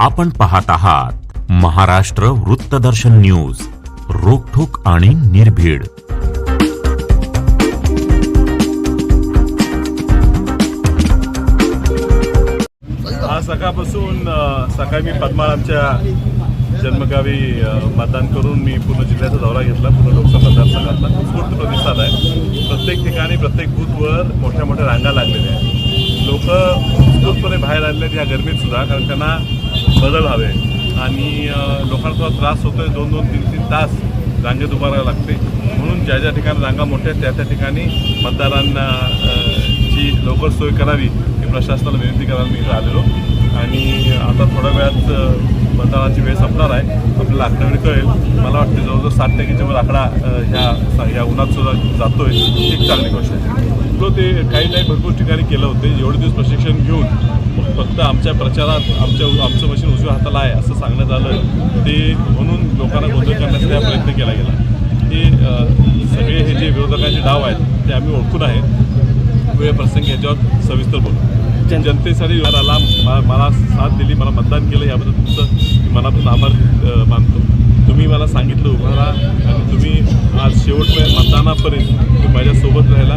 आपण पाहत आहात महाराष्ट्र वृत्तदर्शन न्यूज रोखोक आणि निर्भीड. आज सकाळपासून सकाळी मी पद्माळ आमच्या जन्मगावी मतदान करून मी पूर्ण जिल्ह्याचा दौरा घेतला पूर्ण लोकसभा मतदारसंघातला. उत्स्फूर्त प्रतिसाद आहे. प्रत्येक ठिकाणी प्रत्येक बूथवर मोठ्या मोठ्या रांगा लागलेल्या आहेत. लोक उत्स्फूर्तपणे बाहेर आलेले आहेत या गर्मीत सुद्धा कारण त्यांना बदल हवे. आणि लोकांना थोडा त्रास होतोय दोन दोन तीन तीन तास रांगेत उभारावं लागते. म्हणून ज्या ज्या ठिकाणी रांगा मोठ्या आहेत त्या त्या ठिकाणी मतदारांना जी ची लवकर सोय करावी ही प्रशासनाला विनंती करायला मी आलेलो. आणि आता थोड्या वेळात मतदानाची वेळ संपणार आहे. आपल्याला आकडेवारी कळेल. मला वाटते जवळजवळ साठ टक्केच्या वर आकडा ह्या ह्या उन्हात सुद्धा जातोय. ही एक चांगली गोष्ट आहे. तो ते काही नाही भरपूर ठिकाणी केलं होते. एवढे दिवस प्रशिक्षण घेऊन फक्त आमच्या प्रचारात आमच्या आमचं मशीन उजव्या हाताला आहे असं सांगण्यात आलं. ते म्हणून लोकांना गोंधळ करण्याचा हा प्रयत्न केला गेला. हे अ, सगळे हे जे विरोधकांचे डाव आहेत ते आम्ही ओळखून आहेत. वेळ प्रसंगी याच्यावर सविस्तर बोलू. जनतेसाठी आला मा- मला साथ दिली मला मतदान केलं याबद्दल तुमचं मनातून आभार मानतो. तुम्ही मला सांगितलं उभं राहा आणि तुम्ही आज शेवटपर्यंत मतदानापर्यंत तुम्ही माझ्यासोबत राहिला